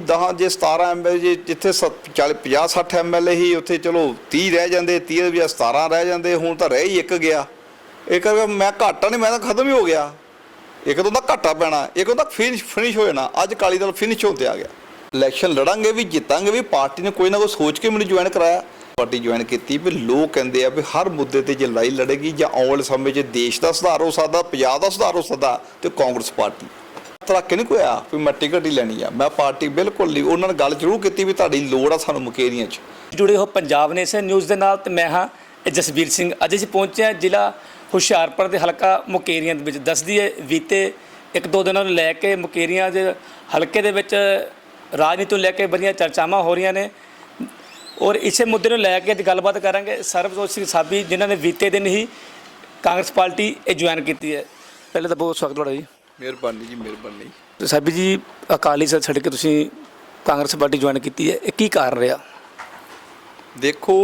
ਦਹਾਂ ਜੇ 17 ਐਮਐਲਏ ਜੇ ਜਿੱਥੇ 40 50 60 ਐਮਐਲਏ ਹੀ ਉੱਥੇ ਚਲੋ 30 ਰਹਿ ਜਾਂਦੇ 30 ਵੀ 17 ਰਹਿ ਜਾਂਦੇ, ਹੁਣ ਤਾਂ ਰਹਿ ਹੀ ਇੱਕ ਗਿਆ। ਇਹ ਕਰਕੇ ਮੈਂ ਘਾਟਾ ਨਹੀਂ, ਮੈਂ ਤਾਂ ਖਤਮ ਹੀ ਹੋ ਗਿਆ। ਇੱਕ ਤੋਂ ਤਾਂ ਘਾਟਾ ਪੈਣਾ, ਇੱਕ ਤੋਂ ਤਾਂ ਫਿਨਿਸ਼ ਫਿਨਿਸ਼ ਹੋ ਜਾਣਾ, ਅੱਜ ਕਾਲੀ ਦਲ ਫਿਨਿਸ਼ ਹੋਣ ਤੇ ਆ ਗਿਆ। ਇਲੈਕਸ਼ਨ ਲੜਾਂਗੇ ਵੀ, ਜਿੱਤਾਂਗੇ ਵੀ, ਪਾਰਟੀ ਨੇ ਕੋਈ ਨਾ ਕੋਈ ਸੋਚ ਕੇ ਮੈਨੂੰ ਜੁਆਇਨ ਕਰਾਇਆ। ਪਾਰਟੀ ਜੁਆਇਨ ਕੀਤੀ ਵੀ ਲੋਕ ਕਹਿੰਦੇ ਆ ਵੀ ਹਰ ਮੁੱਦੇ ਤੇ ਜੇ ਲੜਾਈ ਲੜੇਗੀ ਜਾਂ ਆਉਣ ਵਾਲੇ ਸਮੇਂ 'ਚ ਦੇਸ਼ ਦਾ ਸੁਧਾਰ ਹੋ ਸਕਦਾ, ਪੰਜਾਬ ਦਾ ਸੁਧਾਰ ਹੋ ਸਕਦਾ ਤੇ ਕਾਂਗਰਸ ਪਾਰਟੀ। ਤਰਾਕੇ ਨਹੀਂ ਕੋਈ ਆ ਵੀ ਮੈਂ ਟਿਕਟ ਹੀ ਲੈਣੀ ਆ। ਮੈਂ ਪਾਰਟੀ ਬਿਲਕੁਲ ਨਹੀਂ ਉਹਨਾਂ ਨੇ ਗੱਲ ਜ਼ਰੂਰ ਕੀਤੀ ਵੀ ਤੁਹਾਡੀ ਲੋੜ ਆ ਸਾਨੂੰ ਮੁਕੇਰੀਆਂ 'ਚ। ਜੁੜੇ ਹੋ ਪੰਜਾਬ ਨੇਸ਼ਨ ਨਿਊਜ਼ ਦੇ ਨਾਲ ਤੇ ਮੈਂ ਹਾਂ ਜਸਬੀਰ ਸਿੰਘ। ਅੱਜ ਅਸੀਂ ਪਹੁੰਚੇ ਹਾਂ ਜ਼ਿਲ੍ਹਾ ਹੁਸ਼ਿਆਰਪੁਰ ਦੇ ਹਲਕਾ ਮੁਕੇਰੀਆਂ ਦੇ ਵਿੱਚ। ਦੱਸਦੀ ਹੈ ਬੀਤੇ ਇੱਕ ਦੋ ਦਿਨਾਂ ਨੂੰ ਲੈ ਕੇ ਮੁਕੇਰੀਆਂ ਦੇ ਹਲਕੇ ਦੇ ਵਿੱਚ ਰਾਜਨੀਤੀ ਨੂੰ ਲੈ ਕੇ ਬੜੀਆਂ ਚਰਚਾਵਾਂ ਹੋ ਰਹੀਆਂ ਨੇ। ਔਰ ਇਸੇ ਮੁੱਦੇ ਨੂੰ ਲੈ ਕੇ ਅੱਜ ਗੱਲਬਾਤ ਕਰਾਂਗੇ ਸਰਬਜੋਤ ਸਿੰਘ ਸਾਬੀ ਜਿਨ੍ਹਾਂ ਨੇ ਬੀਤੇ ਦਿਨ ਹੀ ਕਾਂਗਰਸ ਪਾਰਟੀ ਇਹ ਜੁਆਇਨ ਕੀਤੀ ਹੈ। ਪਹਿਲੇ ਤਾਂ ਬਹੁਤ ਸਵਾਗਤ ਤੁਹਾਡਾ ਜੀ। ਮਿਹਰਬਾਨੀ ਜੀ ਮਿਹਰਬਾਨੀ। ਤੇ ਸਾਬੀ ਜੀ ਅਕਾਲੀ ਦਲ ਛੱਡ ਕੇ ਤੁਸੀਂ ਕਾਂਗਰਸ ਪਾਰਟੀ ਜੁਆਇਨ ਕੀਤੀ ਹੈ ਇਹ ਕੀ ਕਾਰਨ ਰਿਹਾ? ਦੇਖੋ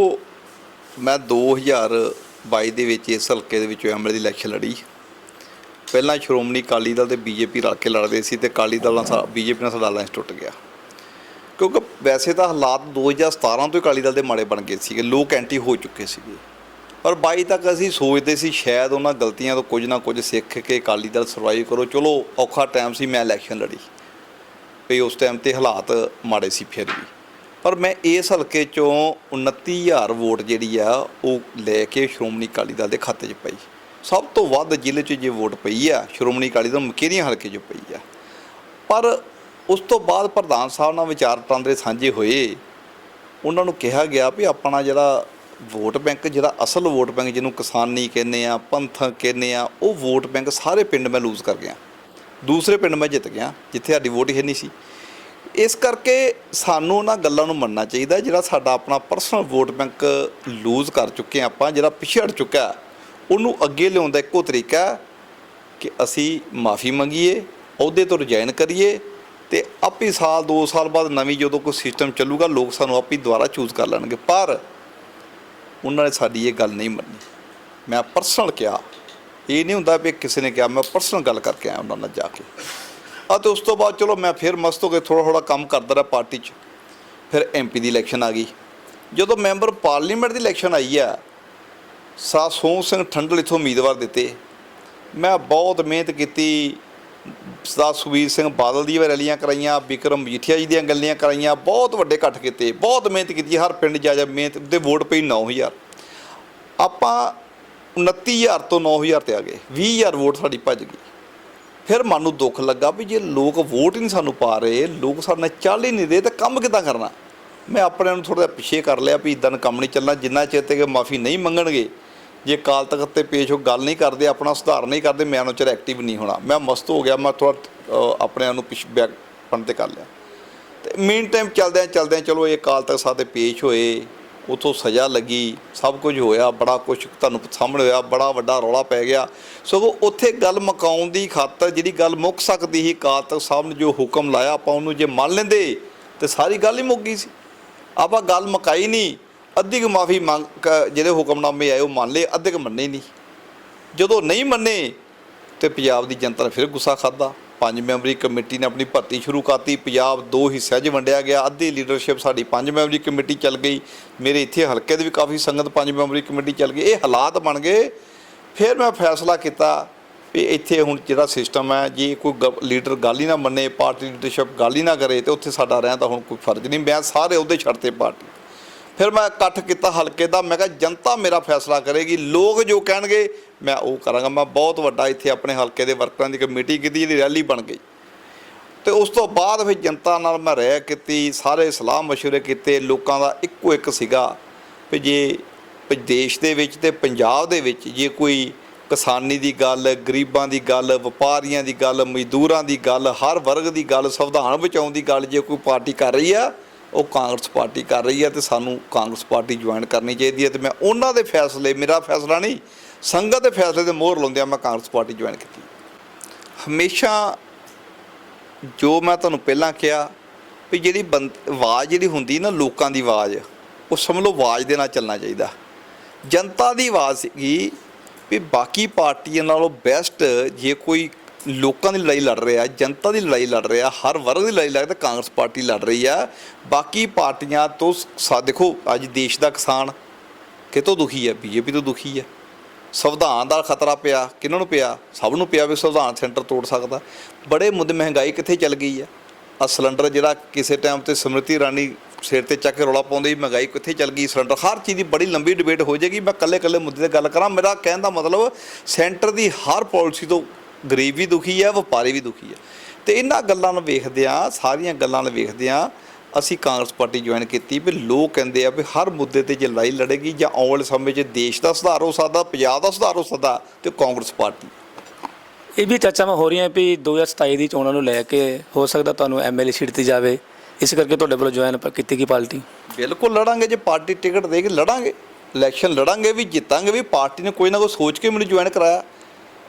ਮੈਂ 2022 ਦੇ ਵਿੱਚ ਇਸ ਹਲਕੇ ਦੇ ਵਿੱਚ ਐਮਐਲਏ ਦੀ ਇਲੈਕਸ਼ਨ ਲੜੀ। ਪਹਿਲਾਂ ਸ਼੍ਰੋਮਣੀ ਅਕਾਲੀ ਦਲ ਤੇ ਬੀਜੇਪੀ ਰਲ ਕੇ ਲੜਦੇ ਸੀ ਤੇ ਅਕਾਲੀ ਦਲ ਨਾਲ ਬੀਜੇਪੀ ਨਾਲ ਸਾਡਾ ਅਲਾਈਅੰਸ ਟੁੱਟ ਗਿਆ। ਕਿਉਂਕਿ ਵੈਸੇ ਤਾਂ ਹਾਲਾਤ 2017 ਤੋਂ ਹੀ ਅਕਾਲੀ ਦਲ ਦੇ ਮਾੜੇ ਬਣ ਗਏ ਸੀਗੇ ਲੋਕ ਐਂਟੀ ਹੋ ਚੁੱਕੇ ਸੀਗੇ। ਪਰ 22 ਤੱਕ ਅਸੀਂ ਸੋਚਦੇ ਸੀ ਸ਼ਾਇਦ ਉਹਨਾਂ ਗਲਤੀਆਂ ਤੋਂ ਕੁਝ ਨਾ ਕੁਝ ਸਿੱਖ ਕੇ ਅਕਾਲੀ ਦਲ ਸਰਵਾਈਵ ਕਰੋ। ਚਲੋ, ਔਖਾ ਟਾਈਮ ਸੀ, ਮੈਂ ਇਲੈਕਸ਼ਨ ਲੜੀ। ਵੀ ਉਸ ਟਾਈਮ ਤੇ ਹਾਲਾਤ ਮਾੜੇ ਸੀ ਫਿਰ ਵੀ। ਪਰ ਮੈਂ ਇਸ ਹਲਕੇ ਚੋਂ 29000 ਵੋਟ ਜਿਹੜੀ ਆ, ਉਹ ਲੈ ਕੇ ਸ਼੍ਰੋਮਣੀ ਅਕਾਲੀ ਦਲ ਦੇ ਖਾਤੇ 'ਚ ਪਈ। ਸਭ ਤੋਂ ਵੱਧ ਜ਼ਿਲ੍ਹੇ 'ਚ ਜੇ ਵੋਟ ਪਈ ਆ, ਸ਼੍ਰੋਮਣੀ ਅਕਾਲੀ ਦਲ ਮਕੇਰੀਆਂ ਹਲਕੇ 'ਚ ਪਈ ਆ? ਪਰ ਉਸ ਤੋਂ ਬਾਅਦ ਪ੍ਰਧਾਨ ਸਾਹਿਬ ਨਾਲ ਵਿਚਾਰ ਵਟਾਂਦਰੇ ਸਾਂਝੇ ਹੋਏ। ਉਹਨਾਂ ਨੂੰ ਕਿਹਾ ਗਿਆ ਵੀ ਆਪਣਾ ਜਿਹੜਾ ਵੋਟ ਬੈਂਕ ਜਿਹੜਾ ਅਸਲ ਵੋਟ ਬੈਂਕ ਜਿਹਨੂੰ ਕਿਸਾਨੀ ਕਹਿੰਦੇ ਆ ਪੰਥਕ ਕਹਿੰਦੇ ਆ, ਉਹ ਵੋਟ ਬੈਂਕ ਸਾਰੇ ਪਿੰਡ ਮੈਂ ਲੂਜ਼ ਕਰ ਗਿਆ। ਦੂਸਰੇ ਪਿੰਡ ਮੈਂ ਜਿੱਤ ਗਿਆ, ਜਿੱਥੇ ਸਾਡੀ ਵੋਟ ਹੀ ਨਹੀਂ ਸੀ। ਇਸ ਕਰਕੇ ਸਾਨੂੰ ਉਹਨਾਂ ਗੱਲਾਂ ਨੂੰ ਮੰਨਣਾ ਚਾਹੀਦਾ ਜਿਹੜਾ ਸਾਡਾ ਆਪਣਾ ਪਰਸਨਲ ਵੋਟ ਬੈਂਕ ਲੂਜ਼ ਕਰ ਚੁੱਕੇ ਹਾਂ ਆਪਾਂ, ਜਿਹੜਾ ਪਿਛੜ ਚੁੱਕਾ ਉਹਨੂੰ ਅੱਗੇ ਲਿਆਉਣ ਦਾ ਇੱਕੋ ਤਰੀਕਾ ਕਿ ਅਸੀਂ ਮਾਫੀ ਮੰਗੀਏ, ਅਹੁਦੇ ਤੋਂ ਰਿਜ਼ਾਈਨ ਕਰੀਏ ਤੇ ਆਪੇ ਸਾਲ 2 ਸਾਲ ਬਾਅਦ ਨਵੀਂ ਜਦੋਂ ਕੋਈ ਸਿਸਟਮ ਚੱਲੂਗਾ, ਲੋਕ ਸਾਨੂੰ ਆਪੇ ਦੁਬਾਰਾ ਚੂਜ਼ ਕਰ ਲੈਣਗੇ। ਪਰ ਉਹਨਾਂ ਨੇ ਸਾਡੀ ਇਹ ਗੱਲ ਨਹੀਂ ਮੰਨੀ। ਮੈਂ ਪਰਸਨਲ ਕਿਹਾ, ਇਹ ਨਹੀਂ ਹੁੰਦਾ ਵੀ ਕਿਸੇ ਨੇ ਕਿਹਾ, ਮੈਂ ਪਰਸਨਲ ਗੱਲ ਕਰਕੇ ਆਇਆ ਉਹਨਾਂ ਨਾਲ ਜਾ ਕੇ। ਆ ਤੇ ਉਸ ਤੋਂ ਬਾਅਦ ਚਲੋ ਮੈਂ ਫਿਰ ਮਸਤ ਹੋ ਕੇ ਥੋੜਾ ਥੋੜਾ ਕੰਮ ਕਰਦਾ ਰਿਹਾ ਪਾਰਟੀ 'ਚ। ਫਿਰ ਐਮਪੀ ਦੀ ਇਲੈਕਸ਼ਨ ਆ ਗਈ। ਜਦੋਂ ਮੈਂਬਰ ਪਾਰਲੀਮੈਂਟ ਦੀ ਇਲੈਕਸ਼ਨ ਆਈ ਆ ਸਾ ਸਿੰਘ ਠੰਡਲ ਇਥੋਂ ਉਮੀਦਵਾਰ ਦਿੱਤੇ। ਮੈਂ ਬਹੁਤ ਮਿਹਨਤ ਕੀਤੀ ਸਰਦਾਰ ਸੁਖਬੀਰ ਸਿੰਘ ਬਾਦਲ ਦੀ ਵੀ ਰੈਲੀਆਂ ਕਰਾਈਆਂ, ਵਿਕਰਮ ਮਜੀਠੀਆ ਜੀ ਦੀਆਂ ਗੱਲਾਂ ਕਰਾਈਆਂ, ਬਹੁਤ ਵੱਡੇ ਇਕੱਠ ਕੀਤੇ, ਬਹੁਤ ਮਿਹਨਤ ਕੀਤੀ, ਹਰ ਪਿੰਡ ਜਾ ਜਾ ਮਿਹਨਤ ਤੇ ਵੋਟ ਪਈ 9000 ਆਪਾਂ 29000 ਤੋਂ 9000 ਤੇ ਆ ਗਏ 20000 ਵੋਟ ਸਾਡੀ ਭੱਜ ਗਈ। ਫਿਰ ਮਨ ਨੂੰ ਦੁੱਖ ਲੱਗਾ ਵੀ ਜੇ ਲੋਕ ਵੋਟ ਹੀ ਨਹੀਂ ਸਾਨੂੰ ਪਾ ਰਹੇ, ਲੋਕ ਸਾਡੇ ਨਾਲ ਚੱਲ ਹੀ ਨਹੀਂ ਰਹੇ, ਤਾਂ ਕੰਮ ਕਿੱਦਾਂ ਕਰਨਾ? ਮੈਂ ਆਪਣੇ ਨੂੰ ਥੋੜਾ ਜਿਹਾ ਪਿੱਛੇ ਕਰ ਲਿਆ ਵੀ ਇਦਾਂ ਕੰਮ ਨਹੀਂ ਚੱਲਣਾ, ਜਿੰਨਾ ਚਿਰ ਤੱਕ ਮਾਫੀ ਨਹੀਂ ਮੰਗਣਗੇ ਜੇ ਕਾਲ ਤਖਤ ਤੇ ਪੇਸ਼ ਹੋ, ਗੱਲ ਨਹੀਂ ਕਰਦੇ, ਆਪਣਾ ਸੁਧਾਰ ਨਹੀਂ ਕਰਦੇ, ਮੈਂ ਉਹਨਾਂ ਚਿਰ ਐਕਟਿਵ ਨਹੀਂ ਹੋਣਾ। ਮੈਂ ਮਸਤ ਹੋ ਗਿਆ, ਮੈਂ ਥੋੜਾ ਆਪਣੇ ਆਪ ਨੂੰ ਪਿਛ ਬੈਕ ਪਣ ਤੇ ਕਰ ਲਿਆ। ਤੇ ਮੇਨ ਟਾਈਮ ਚਲਦਿਆਂ ਚਲਦਿਆਂ, ਚਲੋ ਇਹ ਕਾਲ ਤਖਤ ਸਾਹਿਬ ਤੇ ਪੇਸ਼ ਹੋਏ, ਉਥੋਂ ਸਜ਼ਾ ਲੱਗੀ, ਸਭ ਕੁਝ ਹੋਇਆ, ਬੜਾ ਕੁਝ ਤੁਹਾਨੂੰ ਸਾਹਮਣੇ ਹੋਇਆ, ਬੜਾ ਵੱਡਾ ਰੌਲਾ ਪੈ ਗਿਆ। ਸਗੋਂ ਉੱਥੇ ਗੱਲ ਮਕਾਉਣ ਦੀ ਖਾਤਰ, ਜਿਹੜੀ ਗੱਲ ਮੁੱਕ ਸਕਦੀ ਸੀ, ਕਾਲ ਤਖਤ ਸਾਹਿਬ ਨੇ ਜੋ ਹੁਕਮ ਲਾਇਆ, ਆਪਾਂ ਉਹਨੂੰ ਜੇ ਮੰਨ ਲੈਂਦੇ, ਤੇ ਸਾਰੀ ਗੱਲ ਹੀ ਮੁੱਕ ਗਈ ਸੀ। ਆਪਾਂ ਗੱਲ ਮੁਕਾਈ ਨਹੀਂ ਅੱਧੀ ਕੁ ਮਾਫੀ ਮੰਗ ਕ- ਜਿਹੜੇ ਹੁਕਮਨਾਮੇ ਆਏ ਉਹ ਮੰਨ ਲਏ, ਅੱਧੇ ਕੁ ਮੰਨੇ ਨਹੀਂ। ਜਦੋਂ ਨਹੀਂ ਮੰਨੇ ਤੇ ਪੰਜਾਬ ਦੀ ਜਨਤਾ ਨੇ ਫਿਰ ਗੁੱਸਾ ਖਾਦਾ ਪੰਜ ਮੈਂਬਰੀ ਕਮੇਟੀ ਨੇ ਆਪਣੀ ਭਰਤੀ ਸ਼ੁਰੂ ਕਰਤੀ, ਪੰਜਾਬ ਦੋ ਹਿੱਸਿਆਂ 'ਚ ਵੰਡਿਆ ਗਿਆ। ਅੱਧੀ ਲੀਡਰਸ਼ਿਪ ਸਾਡੀ ਪੰਜ ਮੈਂਬਰੀ ਕਮੇਟੀ ਚੱਲ ਗਈ। ਮੇਰੇ ਇੱਥੇ ਹਲਕੇ ਦੇ ਵੀ ਕਾਫੀ ਸੰਗਤ ਪੰਜ ਮੈਂਬਰੀ ਕਮੇਟੀ ਚੱਲ ਗਈ। ਇਹ ਹਾਲਾਤ ਬਣ ਗਏ। ਫਿਰ ਮੈਂ ਫੈਸਲਾ ਕੀਤਾ ਵੀ ਇੱਥੇ ਹੁਣ ਜਿਹੜਾ ਸਿਸਟਮ ਹੈ, ਜੇ ਕੋਈ ਗ- ਲੀਡਰ ਗੱਲ ਹੀ ਨਾ ਮੰਨੇ, ਪਾਰਟੀ ਲੀਡਰਸ਼ਿਪ ਗੱਲ ਹੀ ਨਾ ਕਰੇ ਤੇ ਉੱਥੇ ਸਾਡਾ ਰਹਿਣ ਦਾ ਹੁਣ ਕੋਈ ਫਰਜ਼ ਨਹੀਂ। ਮੈਂ ਸਾਰੇ ਉਹਦੇ ਛੱਡਤੇ ਪਾਰਟੀ। ਫਿਰ ਮੈਂ ਇਕੱਠ ਕੀਤਾ ਹਲਕੇ ਦਾ ਮੈਂ ਕਿਹਾ ਜਨਤਾ ਮੇਰਾ ਫੈਸਲਾ ਕਰੇਗੀ ਲੋਕ ਜੋ ਕਹਿਣਗੇ ਮੈਂ ਉਹ ਕਰਾਂਗਾ ਮੈਂ ਬਹੁਤ ਵੱਡਾ ਇੱਥੇ ਆਪਣੇ ਹਲਕੇ ਦੇ ਵਰਕਰਾਂ ਦੀ ਕਮੇਟੀ ਕੀਤੀ ਜਿਹੜੀ ਰੈਲੀ ਬਣ ਗਈ ਤੇ ਉਸ ਤੋਂ ਬਾਅਦ ਫਿਰ ਜਨਤਾ ਨਾਲ ਮੈਂ ਰਹਿ ਕੀਤੀ ਸਾਰੇ ਸਲਾਹ مشورے ਕੀਤੇ ਲੋਕਾਂ ਦਾ ਇੱਕੋ ਇੱਕ ਸੀਗਾ ਵੀ ਜੇ ਵੀ ਦੇਸ਼ ਦੇ ਵਿੱਚ ਤੇ ਪੰਜਾਬ ਦੇ ਵਿੱਚ ਜੇ ਕੋਈ ਕਿਸਾਨੀ ਦੀ ਗੱਲ ਗਰੀਬਾਂ ਦੀ ਗੱਲ ਵਪਾਰੀਆਂ ਦੀ ਗੱਲ ਮਜ਼ਦੂਰਾਂ ਦੀ ਗੱਲ ਹਰ ਵਰਗ ਦੀ ਗੱਲ ਸੰਵਿਧਾਨ ਬਚਾਉਣ ਦੀ ਗੱਲ ਜੇ ਕੋਈ ਪਾਰਟੀ ਕਰ ਰਹੀ ਆ ਉਹ ਕਾਂਗਰਸ ਪਾਰਟੀ ਕਰ ਰਹੀ ਹੈ ਤੇ ਸਾਨੂੰ ਕਾਂਗਰਸ ਪਾਰਟੀ ਜੁਆਇਨ ਕਰਨੀ ਚਾਹੀਦੀ ਹੈ ਤੇ ਮੈਂ ਉਹਨਾਂ ਦੇ ਫੈਸਲੇ, ਮੇਰਾ ਫੈਸਲਾ ਨਹੀਂ, ਸੰਗਤ ਦੇ ਫੈਸਲੇ ਤੇ ਮੋਹਰ ਲਾਉਂਦਿਆਂ ਮੈਂ ਕਾਂਗਰਸ ਪਾਰਟੀ ਜੁਆਇਨ ਕੀਤੀ। ਹਮੇਸ਼ਾ ਜੋ ਮੈਂ ਤੁਹਾਨੂੰ ਪਹਿਲਾਂ ਕਿਹਾ ਵੀ ਜਿਹੜੀ ਬੰਦ- ਆਵਾਜ਼ ਜਿਹੜੀ ਹੁੰਦੀ ਨਾ ਲੋਕਾਂ ਦੀ ਆਵਾਜ਼, ਉਹ ਸਮਝ ਲਓ ਆਵਾਜ਼ ਦੇ ਨਾਲ ਚੱਲਣਾ ਚਾਹੀਦਾ। ਜਨਤਾ ਦੀ ਆਵਾਜ਼ ਸੀਗੀ ਵੀ ਬਾਕੀ ਪਾਰਟੀਆਂ ਨਾਲੋਂ ਬੈਸਟ ਜੇ ਕੋਈ ਲੋਕਾਂ ਦੀ ਲੜਾਈ ਲੜ ਰਿਹਾ, ਜਨਤਾ ਦੀ ਲੜਾਈ ਲੜ ਰਿਹਾ, ਹਰ ਵਰਗ ਦੀ ਲੜਾਈ ਲੜਦਾ ਕਾਂਗਰਸ ਪਾਰਟੀ ਲੜ ਰਹੀ ਆ। ਬਾਕੀ ਪਾਰਟੀਆਂ ਤੋਂ ਸਾ ਦੇਖੋ, ਅੱਜ ਦੇਸ਼ ਦਾ ਕਿਸਾਨ ਕਿਤੋਂ ਦੁਖੀ ਹੈ ਬੀਜੇਪੀ ਤੋਂ ਦੁਖੀ ਹੈ ਸੰਵਿਧਾਨ ਦਾ ਖਤਰਾ ਪਿਆ, ਕਿਹਨਾਂ ਨੂੰ ਪਿਆ? ਸਭ ਨੂੰ ਪਿਆ ਵੀ ਸੰਵਿਧਾਨ ਸੈਂਟਰ ਤੋੜ ਸਕਦਾ। ਬੜੇ ਮੁੱਦੇ ਮਹਿੰਗਾਈ ਕਿੱਥੇ ਚੱਲ ਗਈ ਹੈ ਆ ਸਿਲੰਡਰ ਜਿਹੜਾ ਕਿਸੇ ਟਾਈਮ ਤੇ ਸਮ੍ਰਿਤੀ ਰਾਣੀ ਸਿਰ ਤੇ ਚੱਕ ਕੇ ਰੌਲਾ ਪਾਉਂਦੇ ਵੀ ਮਹਿੰਗਾਈ ਕਿੱਥੇ ਚੱਲ ਗਈ ਸਿਲੰਡਰ? ਹਰ ਚੀਜ਼ ਦੀ ਬੜੀ ਲੰਬੀ ਡਿਬੇਟ ਹੋ ਜਾਏਗੀ। ਮੈਂ ਕੱਲੇ ਕੱਲੇ ਮੁੱਦੇ ਤੇ ਗੱਲ ਕਰਾਂ। ਮੇਰਾ ਕਹਿਣ ਦਾ ਮਤਲਬ, ਸੈਂਟਰ ਦੀ ਹਰ ਪਾਲਿਸੀ ਤੋਂ ਗਰੀਬ ਵੀ ਦੁਖੀ ਹੈ ਵਪਾਰੀ ਵੀ ਦੁਖੀ ਹੈ ਤੇ ਇਹਨਾਂ ਗੱਲਾਂ ਨੂੰ ਵੇਖਦਿਆਂ ਸਾਰੀਆਂ ਗੱਲਾਂ ਨੂੰ ਵੇਖਦਿਆਂ ਅਸੀਂ ਕਾਂਗਰਸ ਪਾਰਟੀ ਜੁਆਇਨ ਕੀਤੀ ਵੀ ਲੋਕ ਕਹਿੰਦੇ ਆ ਵੀ ਹਰ ਮੁੱਦੇ ਤੇ ਜੇ ਲੜਾਈ ਲੜੇਗੀ ਜਾਂ ਆਉਣ ਵਾਲੇ ਸਮੇਂ 'ਚ ਦੇਸ਼ ਦਾ ਸੁਧਾਰ ਹੋ ਸਕਦਾ ਪੰਜਾਬ ਦਾ ਸੁਧਾਰ ਹੋ ਸਕਦਾ ਤੇ ਕਾਂਗਰਸ ਪਾਰਟੀ। ਇਹ ਵੀ ਚਰਚਾਵਾਂ ਹੋ ਰਹੀਆਂ ਵੀ 2027 ਦੀ ਚੋਣਾਂ ਨੂੰ ਲੈ ਕੇ ਹੋ ਸਕਦਾ ਤੁਹਾਨੂੰ ਐਮਐਲਏ ਸੀਟ ਤੇ ਜਾਵੇ। ਇਸ ਕਰਕੇ ਤੁਹਾਡੇ ਵੱਲੋਂ ਜੁਆਇਨ ਕੀਤੀ ਗਈ ਪਾਰਟੀ। ਬਿਲਕੁਲ ਲੜਾਂਗੇ ਜੇ ਪਾਰਟੀ ਟਿਕਟ ਦੇ ਕੇ ਲੜਾਂਗੇ ਇਲੈਕਸ਼ਨ ਲੜਾਂਗੇ ਵੀ ਜਿੱਤਾਂਗੇ ਵੀ ਪਾਰਟੀ ਨੇ ਕੋਈ ਨਾ ਕੋਈ ਸੋਚ ਕੇ ਮੈਨੂੰ ਜੁਆਇਨ ਕਰਾਇਆ।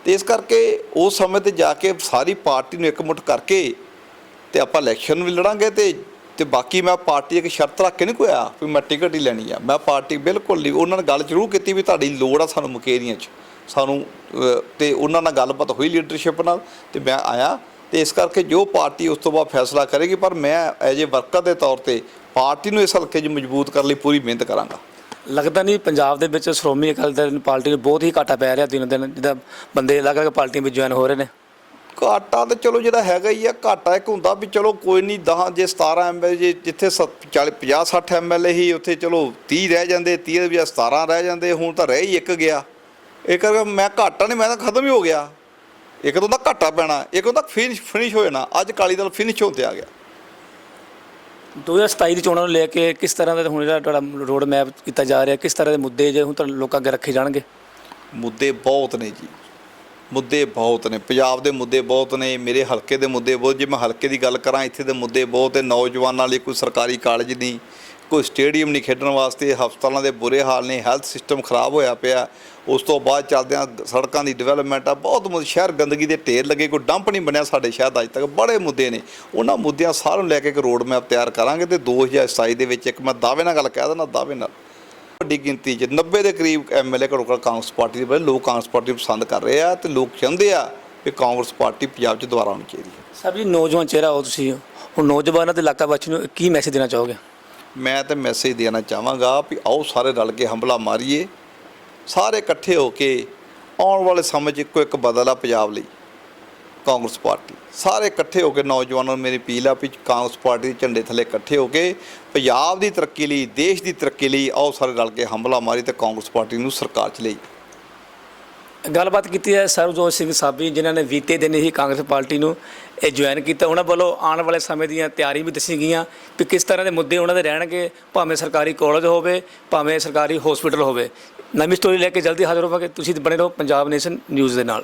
ਤੇ ਇਸ ਕਰਕੇ ਉਸ ਸਮੇਂ ਤੇ ਜਾ ਕੇ ਸਾਰੀ ਪਾਰਟੀ ਨੂੰ ਇਕਮੁੱਠ ਕਰਕੇ ਤੇ ਆਪਾਂ ਇਲੈਕਸ਼ਨ ਵੀ ਲੜਾਂਗੇ ਤੇ ਤੇ ਬਾਕੀ ਮੈਂ ਪਾਰਟੀ ਇੱਕ ਸ਼ਰਤ ਰੱਖ ਕੇ ਨਹੀਂ ਕੋਇਆ ਵੀ ਮੈਂ ਟਿਕਟ ਹੀ ਲੈਣੀ ਆ। ਮੈਂ ਪਾਰਟੀ ਬਿਲਕੁਲ ਨਹੀਂ ਉਹਨਾਂ ਨੇ ਗੱਲ ਜ਼ਰੂਰ ਕੀਤੀ ਵੀ ਤੁਹਾਡੀ ਲੋੜ ਆ ਸਾਨੂੰ ਮੁਕੇਰੀਆਂ 'ਚ। ਸਾਨੂੰ ਅਹ, ਤੇ ਉਹਨਾਂ ਨਾਲ ਗੱਲਬਾਤ ਹੋਈ ਲੀਡਰਸ਼ਿਪ ਨਾਲ ਤੇ ਮੈਂ ਆਇਆ ਤੇ ਇਸ ਕਰਕੇ ਜੋ ਪਾਰਟੀ ਉਸ ਤੋਂ ਬਾਅਦ ਫੈਸਲਾ ਕਰੇਗੀ ਪਰ ਮੈਂ ਐਜ ਏ ਵਰਕਰ ਦੇ ਤੌਰ ਤੇ ਪਾਰਟੀ ਨੂੰ ਇਸ ਹਲਕੇ 'ਚ ਮਜ਼ਬੂਤ ਕਰਨ ਲਈ ਪੂਰੀ ਮਿਹਨਤ ਕਰਾਂਗਾ। ਲੱਗਦਾ ਨਹੀਂ ਪੰਜਾਬ ਦੇ ਵਿੱਚ ਸ਼੍ਰੋਮਣੀ ਅਕਾਲੀ ਦਲ ਪਾਰਟੀ ਨੂੰ ਬਹੁਤ ਹੀ ਘਾਟਾ ਪੈ ਰਿਹਾ ਦਿਨੋਂ ਦਿਨ, ਜਿੱਦਾਂ ਬੰਦੇ ਅਲੱਗ-ਅਲੱਗ ਪਾਰਟੀਆਂ ਵਿੱਚ ਜੁਆਇਨ ਹੋ ਰਹੇ ਨੇ। ਘਾਟਾ ਤਾਂ ਚਲੋ ਜਿਹੜਾ ਹੈਗਾ ਹੀ ਆ, ਘਾਟਾ ਇੱਕ ਹੁੰਦਾ ਵੀ ਚਲੋ ਕੋਈ ਨਹੀਂ 10 ਜੇ 17 ਐਮਐਲਏ ਜੇ ਜਿੱਥੇ 40 50 60 ਐਮਐਲਏ ਹੀ ਉੱਥੇ ਚਲੋ 30 ਰਹਿ ਜਾਂਦੇ 30 ਦੇ ਵਿੱਚ 17 ਰਹਿ ਜਾਂਦੇ, ਹੁਣ ਤਾਂ ਰਹਿ ਹੀ ਇੱਕ ਗਿਆ। ਇਹ ਕਰਕੇ ਮੈਂ ਘਾਟਾ ਨਹੀਂ, ਮੈਂ ਤਾਂ ਖਤਮ ਹੀ ਹੋ ਗਿਆ। ਇੱਕ ਤੋਂ ਤਾਂ ਘਾਟਾ ਪੈਣਾ, ਇੱਕ ਤੋਂ ਤਾਂ ਫਿਨਿਸ਼ ਫਿਨਿਸ਼ ਹੋ ਜਾਣਾ, ਅੱਜ ਕਾਲੀ ਦਲ ਫਿਨਿਸ਼ ਹੋਣ ਤੇ ਆ ਗਿਆ। 2027 ਦੀ ਚੋਣਾਂ ਨੂੰ ਲੈ ਕੇ ਕਿਸ ਤਰ੍ਹਾਂ ਦਾ ਹੁਣ ਜਿਹੜਾ ਤੁਹਾਡਾ ਰੋਡ ਮੈਪ ਕੀਤਾ ਜਾ ਰਿਹਾ, ਕਿਸ ਤਰ੍ਹਾਂ ਦੇ ਮੁੱਦੇ ਜੇ ਹੁਣ ਤੁਹਾਨੂੰ ਲੋਕਾਂ ਅੱਗੇ ਰੱਖੇ ਜਾਣਗੇ? ਮੁੱਦੇ ਬਹੁਤ ਨੇ ਜੀ। ਮੁੱਦੇ ਬਹੁਤ ਨੇ। ਪੰਜਾਬ ਦੇ ਮੁੱਦੇ ਬਹੁਤ ਨੇ, ਮੇਰੇ ਹਲਕੇ ਦੇ ਮੁੱਦੇ ਬਹੁਤ। ਜੇ ਮੈਂ ਹਲਕੇ ਦੀ ਗੱਲ ਕਰਾਂ, ਇੱਥੇ ਦੇ ਮੁੱਦੇ ਬਹੁਤ ਨੇ। ਨੌਜਵਾਨਾਂ ਲਈ ਕੋਈ ਸਰਕਾਰੀ ਕਾਲਜ ਨਹੀਂ ਕੋਈ ਸਟੇਡੀਅਮ ਨਹੀਂ ਖੇਡਣ ਵਾਸਤੇ, ਹਸਪਤਾਲਾਂ ਦੇ ਬੁਰੇ ਹਾਲ ਨੇ, ਹੈਲਥ ਸਿਸਟਮ ਖਰਾਬ ਹੋਇਆ ਪਿਆ। ਉਸ ਤੋਂ ਬਾਅਦ ਚੱਲਦਿਆਂ ਸੜਕਾਂ ਦੀ ਡਿਵੈਲਪਮੈਂਟ ਆ, ਬਹੁਤ ਮੁੱਦੇ, ਸ਼ਹਿਰ ਗੰਦਗੀ ਦੇ ਢੇਰ ਲੱਗੇ, ਕੋਈ ਡੰਪ ਨਹੀਂ ਬਣਿਆ ਸਾਡੇ ਸ਼ਹਿਰ ਦਾ ਅੱਜ ਤੱਕ, ਬੜੇ ਮੁੱਦੇ ਨੇ। ਉਹਨਾਂ ਮੁੱਦਿਆਂ ਸਾਰਿਆਂ ਨੂੰ ਲੈ ਕੇ ਇੱਕ ਰੋਡ ਮੈਪ ਤਿਆਰ ਕਰਾਂਗੇ ਤੇ 2027 ਦੇ ਵਿੱਚ ਇੱਕ ਮੈਂ ਦਾਅਵੇ ਨਾਲ ਗੱਲ ਕਹਿ ਦਿੰਦਾ, ਦਾਅਵੇ ਨਾਲ। ਵੱਡੀ ਗਿਣਤੀ 'ਚ 90 ਦੇ ਕਰੀਬ ਐਮਐਲਏ ਘੱਟੋ ਘੱਟ ਕਾਂਗਰਸ ਪਾਰਟੀ ਦੇ ਬੜੇ ਲੋਕ ਕਾਂਗਰਸ ਪਾਰਟੀ ਨੂੰ ਪਸੰਦ ਕਰ ਰਹੇ ਆ ਤੇ ਲੋਕ ਚਾਹੁੰਦੇ ਆ ਕਿ ਕਾਂਗਰਸ ਪਾਰਟੀ ਪੰਜਾਬ 'ਚ ਦੁਬਾਰਾ ਆਉਣੀ ਚਾਹੀਦੀ ਹੈ। ਸਭ ਜੀ, ਨੌਜਵਾਨ ਚਿਹਰਾ ਹੋ ਤੁਸੀਂ, ਹੁਣ ਨੌਜਵਾਨਾਂ ਤੇ ਇਲਾਕਾ ਵਾਸੀ ਨੂੰ ਕੀ ਮੈਸੇਜ ਦੇਣਾ ਚਾਹੋਗੇ? ਮੈਂ ਤਾਂ ਮੈਸੇਜ ਦੇਣਾ ਚਾਹਾਂਗਾ ਵੀ ਆਓ ਸਾਰੇ ਰਲ ਕੇ ਹਮਲਾ ਮਾਰੀਏ। ਸਾਰੇ ਇਕੱਠੇ ਹੋ ਕੇ ਆਉਣ ਵਾਲੇ ਸਮੇਂ 'ਚ ਇੱਕੋ ਇੱਕ ਬਦਲ ਆ ਪੰਜਾਬ ਲਈ। Congress party. ਸਾਰੇ ਇਕੱਠੇ ਹੋ ਕੇ ਨੌਜਵਾਨਾਂ ਨੂੰ ਮੇਰੀ ਅਪੀਲ ਆ ਵੀ ਕਾਂਗਰਸ ਪਾਰਟੀ ਦੇ ਝੰਡੇ ਥੱਲੇ ਇਕੱਠੇ ਹੋ ਕੇ ਪੰਜਾਬ ਦੀ ਤਰੱਕੀ ਲਈ, ਦੇਸ਼ ਦੀ ਤਰੱਕੀ ਲਈ ਆਓ ਸਾਰੇ ਰਲ ਕੇ ਹਮਲਾ ਮਾਰੀ ਤੇ ਕਾਂਗਰਸ ਪਾਰਟੀ ਨੂੰ ਸਰਕਾਰ 'ਚ ਲਈ। ਗੱਲਬਾਤ ਕੀਤੀ ਹੈ ਸਰਬਜੋਤ ਸਿੰਘ ਸਾਬੀ, ਜਿਨ੍ਹਾਂ ਨੇ ਬੀਤੇ ਦਿਨ ਹੀ ਕਾਂਗਰਸ ਪਾਰਟੀ ਨੂੰ ਇਹ ਜੁਆਇਨ ਕੀਤਾ। ਉਹਨਾਂ ਵੱਲੋਂ ਆਉਣ ਵਾਲੇ ਸਮੇਂ ਦੀਆਂ ਤਿਆਰੀ ਵੀ ਦੱਸੀ ਗਈਆਂ ਕਿ ਕਿਸ ਤਰ੍ਹਾਂ ਦੇ ਮੁੱਦੇ ਉਹਨਾਂ ਦੇ ਰਹਿਣਗੇ, ਭਾਵੇਂ ਸਰਕਾਰੀ ਕਾਲਜ ਹੋਵੇ, ਭਾਵੇਂ ਸਰਕਾਰੀ ਹਸਪੀਟਲ ਹੋਵੇ। ਨਵੀਂ ਸਟੋਰੀ ਲੈ ਕੇ ਜਲਦੀ ਹਾਜ਼ਰ ਹੋਵਾਂਗੇ। ਤੁਸੀਂ ਬਣੇ ਰਹੋ ਪੰਜਾਬ ਨੇਸ਼ਨ ਨਿਊਜ਼ ਦੇ ਨਾਲ।